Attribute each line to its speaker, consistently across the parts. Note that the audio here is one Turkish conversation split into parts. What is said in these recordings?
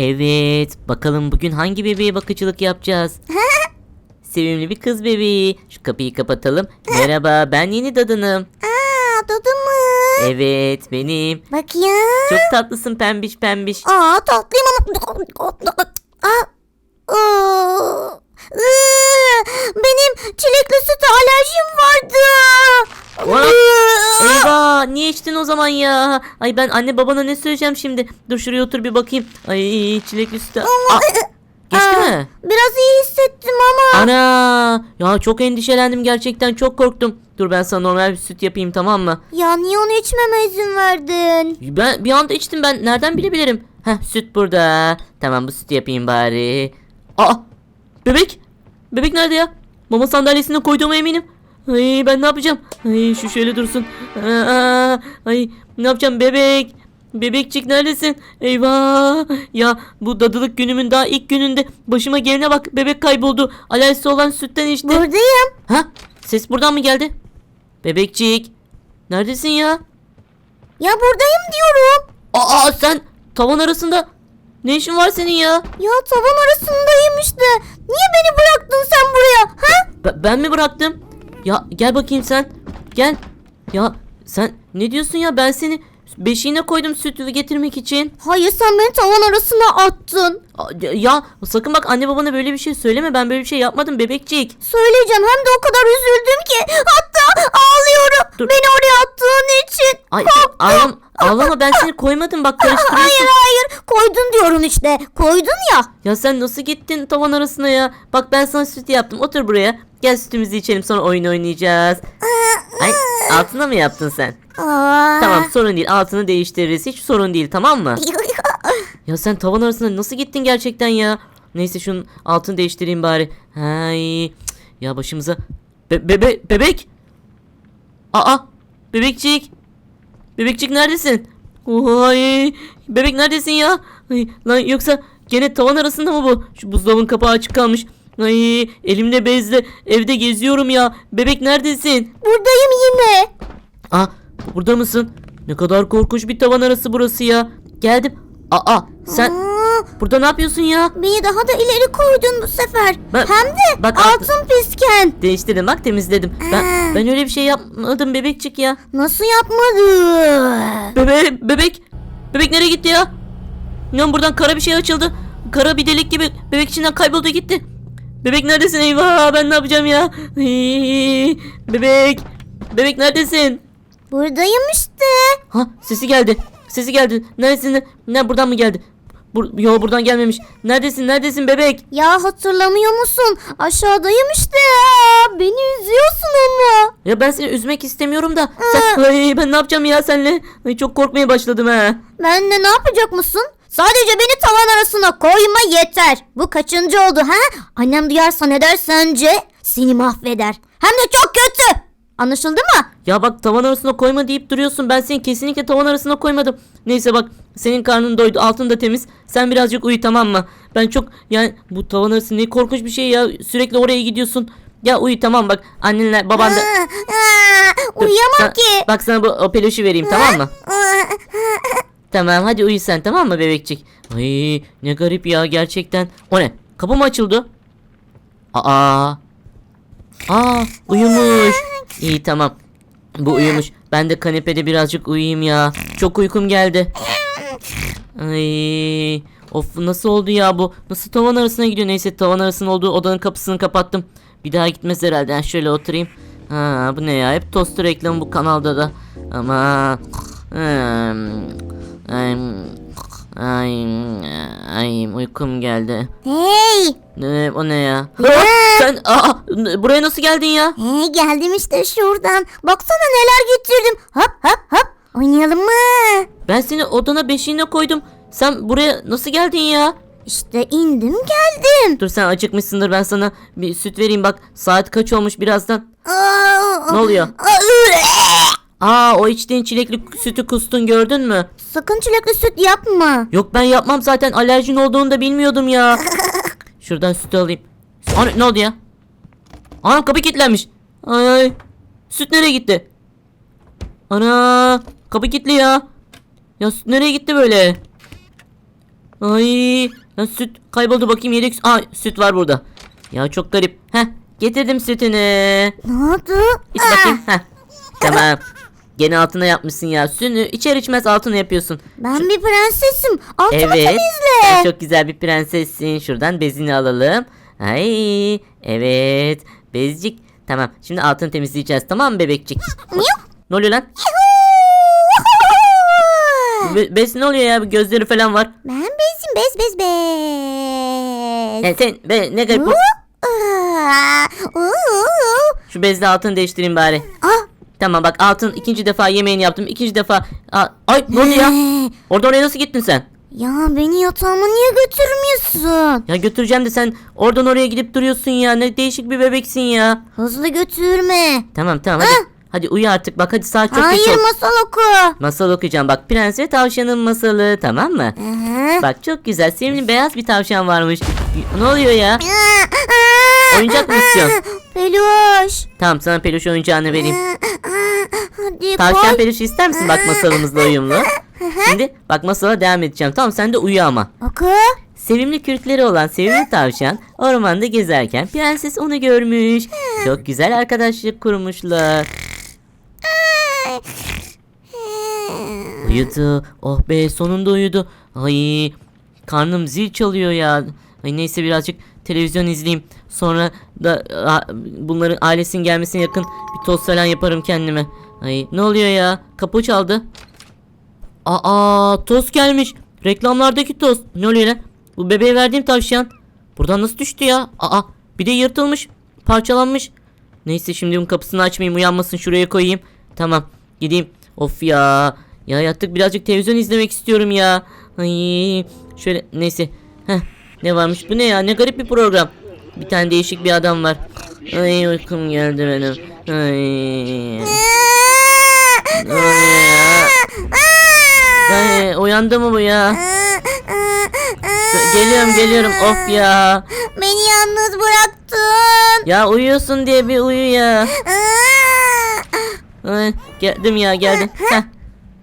Speaker 1: Evet, bakalım bugün hangi bebeğe bakıcılık yapacağız? Sevimli bir kız bebeği. Şu kapıyı kapatalım. Merhaba, ben yeni dadınım.
Speaker 2: Aa dadı mı?
Speaker 1: Evet, benim.
Speaker 2: Bak ya.
Speaker 1: Çok tatlısın pembiş pembiş.
Speaker 2: Aa tatlıyım ama. Aa.
Speaker 1: İçtin o zaman ya? Ay ben anne babana ne söyleyeceğim şimdi? Dur şuraya otur bir bakayım. Ay çilekli sütü. Aa, geçti
Speaker 2: Aa,
Speaker 1: mi?
Speaker 2: Biraz iyi hissettim ama.
Speaker 1: Ana! Ya çok endişelendim gerçekten çok korktum. Dur ben sana normal bir süt yapayım tamam mı?
Speaker 2: Ya niye onu içmeme izin verdin?
Speaker 1: Ben bir anda içtim ben nereden bilebilirim? Heh süt burada. Tamam bu sütü yapayım bari. Aa! Bebek! Bebek nerede ya? Mama sandalyesine koyduğuma eminim. Ay ben ne yapacağım? Ay şu şöyle dursun. Aa, ay ne yapacağım bebek? Bebekçik neredesin? Eyvah! Ya bu dadılık günümün daha ilk gününde başıma gelene bak. Bebek kayboldu. Alerjisi olan sütten içti.
Speaker 2: Buradayım.
Speaker 1: Ha? Ses buradan mı geldi? Bebekçik. Neredesin ya?
Speaker 2: Ya buradayım diyorum.
Speaker 1: Aa sen tavan arasında ne işin var senin ya?
Speaker 2: Ya tavan arasındayım işte. Niye beni bıraktın sen buraya? Ha?
Speaker 1: Be- ben mi bıraktım? Ya gel bakayım sen. Gel. Ya sen ne diyorsun ya ben seni beşiğine koydum sütü getirmek için.
Speaker 2: Hayır sen beni tavan arasına attın.
Speaker 1: Ya, ya sakın bak anne babana böyle bir şey söyleme ben böyle bir şey yapmadım bebekçik.
Speaker 2: Söyleyeceğim hem de o kadar üzüldüm ki. Hatta ağlıyorum.
Speaker 1: Dur.
Speaker 2: Beni oraya attığın için.
Speaker 1: Ay ağlam, ağlama ben seni koymadım bak karıştırıyorsun.
Speaker 2: Hayır hayır koydun diyorum işte. Koydun ya.
Speaker 1: Ya sen nasıl gittin tavan arasına ya? Bak ben sana süt yaptım otur buraya. Gel sütümüzü içelim sonra oyun oynayacağız. Ay altına mı yaptın sen?
Speaker 2: Aa.
Speaker 1: Tamam sorun değil altını değiştiririz hiç sorun değil tamam mı? Ya sen tavan arasına nasıl gittin gerçekten ya? Neyse şunun altını değiştireyim bari. Hay. Ya başımıza. Be- bebe bebek. Aa bebekçik. Bebekçik neredesin? Oy. Bebek neredesin ya? Ay, lan yoksa gene tavan arasında mı bu? Şu buzdolabın kapağı açık kalmış. Ay elimde bezle evde geziyorum ya. Bebek neredesin?
Speaker 2: Buradayım yine.
Speaker 1: Aa burada mısın? Ne kadar korkunç bir tavan arası burası ya. Geldim. Aa sen
Speaker 2: Aa,
Speaker 1: burada ne yapıyorsun ya?
Speaker 2: beni daha da ileri koydun bu sefer.
Speaker 1: Ben-
Speaker 2: hem de
Speaker 1: bak-
Speaker 2: altın pisken.
Speaker 1: Değiştirdim bak temizledim. Ben ben öyle bir şey yapmadım bebekçik ya.
Speaker 2: Nasıl yapmadın?
Speaker 1: Bebe bebek bebek nereye gitti ya? İnan buradan kara bir şey açıldı. Kara bir delik gibi bebek içinden kayboldu gitti. Bebek neredesin eyvah ben ne yapacağım ya? Hii, Bebek bebek neredesin?
Speaker 2: Buradayım işte.
Speaker 1: Ha sesi geldi. Sesi geldi. Neredesin? Ne buradan mı geldi? Bur Yo buradan gelmemiş. Neredesin? Neredesin bebek?
Speaker 2: Ya hatırlamıyor musun? Aşağıdayım işte. Beni üzüyorsun ama.
Speaker 1: Ya ben seni üzmek istemiyorum da. Sen Ay, ben ne yapacağım ya senle? Ay, çok korkmaya başladım ha.
Speaker 2: Ben de ne yapacak mısın? Sadece beni tavan arasına koyma yeter. Bu kaçıncı oldu ha? Annem duyarsa ne der sence? Seni mahveder. Hem de çok kötü. Anlaşıldı mı?
Speaker 1: Ya bak tavan arasına koyma deyip duruyorsun. Ben seni kesinlikle tavan arasına koymadım. Neyse bak senin karnın doydu. Altın da temiz. Sen birazcık uyu tamam mı? Ben çok yani bu tavan arası ne korkunç bir şey ya. Sürekli oraya gidiyorsun. Ya uyu tamam bak. Annenler baban da... Dur,
Speaker 2: uyuyamam ki.
Speaker 1: Bak sana bu o peluşu vereyim tamam mı? Tamam hadi uyu sen tamam mı bebekçik? Ay ne garip ya gerçekten. O ne? Kapı mı açıldı? Aa. Aa uyumuş. İyi tamam. Bu uyumuş. Ben de kanepede birazcık uyuyayım ya. Çok uykum geldi. Ay. Of nasıl oldu ya bu? Nasıl tavan arasına gidiyor? Neyse tavan arasının olduğu odanın kapısını kapattım. Bir daha gitmez herhalde. Ben şöyle oturayım. Ha bu ne ya? Hep tostu reklamı bu kanalda da. Ama Hmm, ay, ay, ay, uykum geldi.
Speaker 2: Hey.
Speaker 1: Ne, o ne ya? Ha, Sen aa, buraya nasıl geldin ya?
Speaker 2: Hey geldim işte şuradan. Baksana neler getirdim. Hop hop hop. Oynayalım mı?
Speaker 1: Ben seni odana beşiğine koydum. Sen buraya nasıl geldin ya?
Speaker 2: İşte indim geldim.
Speaker 1: Dur sen acıkmışsındır ben sana bir süt vereyim bak. Saat kaç olmuş birazdan.
Speaker 2: Aa,
Speaker 1: Ne oluyor?
Speaker 2: aa,
Speaker 1: Aa o içtiğin çilekli sütü kustun gördün mü?
Speaker 2: Sakın çilekli süt yapma.
Speaker 1: Yok ben yapmam zaten alerjin olduğunu da bilmiyordum ya. Şuradan sütü alayım. Ana, ne oldu ya? Anam kapı kilitlenmiş. Ay, ay. Süt nereye gitti? Ana kapı kilitli ya. Ya süt nereye gitti böyle? Ay ya süt kayboldu bakayım yedek süt. Aa süt var burada. Ya çok garip. Heh getirdim sütünü.
Speaker 2: Ne oldu?
Speaker 1: İç bakayım. Heh. Tamam. Gene altına yapmışsın ya. Sütünü içer içmez altına yapıyorsun.
Speaker 2: Ben bir prensesim. Altımı
Speaker 1: Evet.
Speaker 2: temizle.
Speaker 1: Sen çok güzel bir prensessin. Şuradan bezini alalım. Ay evet. Bezcik. Tamam. Şimdi altını temizleyeceğiz. Tamam mı bebekçik? ne oluyor lan? Be- bez ne oluyor ya? Gözleri falan var.
Speaker 2: Ben bezim bez bez bez.
Speaker 1: E, sen be, ne garip. Şu bezle altını değiştireyim bari.
Speaker 2: Ah,
Speaker 1: Tamam bak altın ikinci defa yemeğini yaptım. ikinci defa. Aa, ay ne oldu ya? Orada oraya nasıl gittin sen?
Speaker 2: Ya beni yatağıma niye götürmüyorsun?
Speaker 1: Ya götüreceğim de sen oradan oraya gidip duruyorsun ya. Ne değişik bir bebeksin ya.
Speaker 2: Hızlı götürme.
Speaker 1: Tamam tamam hadi. Hadi uyu artık bak hadi saat çok geç
Speaker 2: Hayır
Speaker 1: oldu.
Speaker 2: masal oku.
Speaker 1: Masal okuyacağım bak Prens ve Tavşan'ın masalı tamam mı?
Speaker 2: Aha.
Speaker 1: Bak çok güzel sevimli beyaz bir tavşan varmış. Ne oluyor ya? Oyuncak mı istiyorsun?
Speaker 2: Peluş.
Speaker 1: Tamam sana peluş oyuncağını vereyim.
Speaker 2: Hadi
Speaker 1: Tavşan
Speaker 2: koy.
Speaker 1: peluş ister misin bak masalımızla uyumlu? Şimdi bak masala devam edeceğim. Tamam sen de uyu ama.
Speaker 2: Oku.
Speaker 1: Sevimli kürkleri olan sevimli tavşan ormanda gezerken prenses onu görmüş. Çok güzel arkadaşlık kurmuşlar. Uyudu. Oh be sonunda uyudu. Ay karnım zil çalıyor ya. Ay neyse birazcık televizyon izleyeyim. Sonra da a, bunların ailesinin gelmesine yakın bir tost falan yaparım kendime. Ay ne oluyor ya? Kapı çaldı. Aa tost gelmiş. Reklamlardaki tost. Ne oluyor lan? Bu bebeğe verdiğim tavşan. Buradan nasıl düştü ya? Aa bir de yırtılmış. Parçalanmış. Neyse şimdi bunun kapısını açmayayım uyanmasın şuraya koyayım. Tamam gideyim. Of ya. Ya yattık birazcık televizyon izlemek istiyorum ya. Ay şöyle neyse. Heh, ne varmış bu ne ya ne garip bir program. Bir tane değişik bir adam var. Ay uykum geldi benim. Ay. Oluyor ya? Ay, uyandı mı bu ya? Geliyorum geliyorum of ya.
Speaker 2: Beni yalnız bıraktın.
Speaker 1: Ya uyuyorsun diye bir uyu ya. Ay, geldim ya geldim. Heh.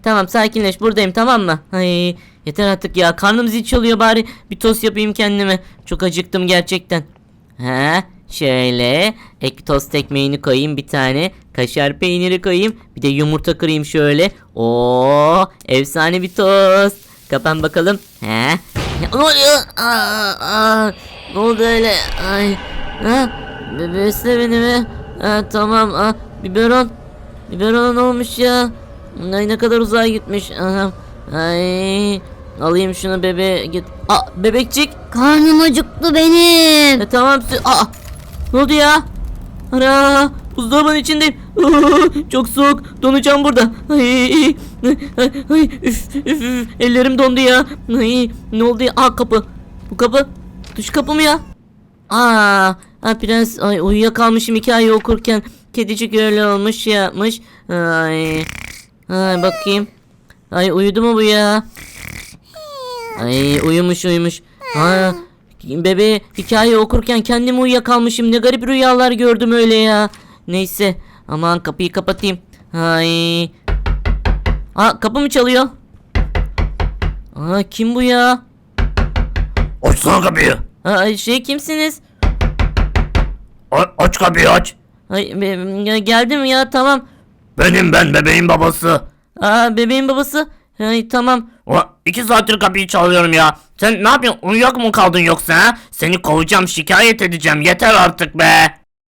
Speaker 1: Tamam sakinleş buradayım tamam mı? Ay yeter artık ya karnım zil çalıyor bari bir tost yapayım kendime. Çok acıktım gerçekten. Ha şöyle ek tost ekmeğini koyayım bir tane. Kaşar peyniri koyayım. Bir de yumurta kırayım şöyle. Oo efsane bir tost. Kapan bakalım. He. Ne oluyor? Aa, aa, ne oldu öyle? Ay. Ha? Be- Besle beni mi? Ha, tamam. Ha, biberon. Biberon olmuş ya. Ay ne kadar uzağa gitmiş. Anam. Ay. Alayım şunu bebe git. Aa bebekçik.
Speaker 2: Karnım acıktı benim.
Speaker 1: E, tamam. Aa. Ne oldu ya? Ana. Buzdolabının içindeyim. Çok soğuk. Donacağım burada. Ay, ay, üf, üf, üf. Ellerim dondu ya. Ay, ne oldu ya? Aa kapı. Bu kapı. Duş kapı mı ya? Aa, ha, prens ay uyuyakalmışım hikaye okurken. Kedicik öyle olmuş yapmış. Ay. Ay bakayım. Ay uyudu mu bu ya? Ay uyumuş uyumuş. Ha, bebe hikaye okurken kendim uyuyakalmışım. Ne garip rüyalar gördüm öyle ya. Neyse aman kapıyı kapatayım. Ay. Aa kapı mı çalıyor? Aa kim bu ya?
Speaker 3: Açsana kapıyı.
Speaker 1: Aa, şey kimsiniz?
Speaker 3: A- aç kapıyı aç.
Speaker 1: Ay geldim ya tamam.
Speaker 3: Benim ben bebeğin babası.
Speaker 1: Aa bebeğin babası. Ay tamam.
Speaker 3: O, iki saattir kapıyı çalıyorum ya. Sen ne yapıyorsun? Uyuyak mı kaldın yoksa ha? Seni kovacağım şikayet edeceğim. Yeter artık be.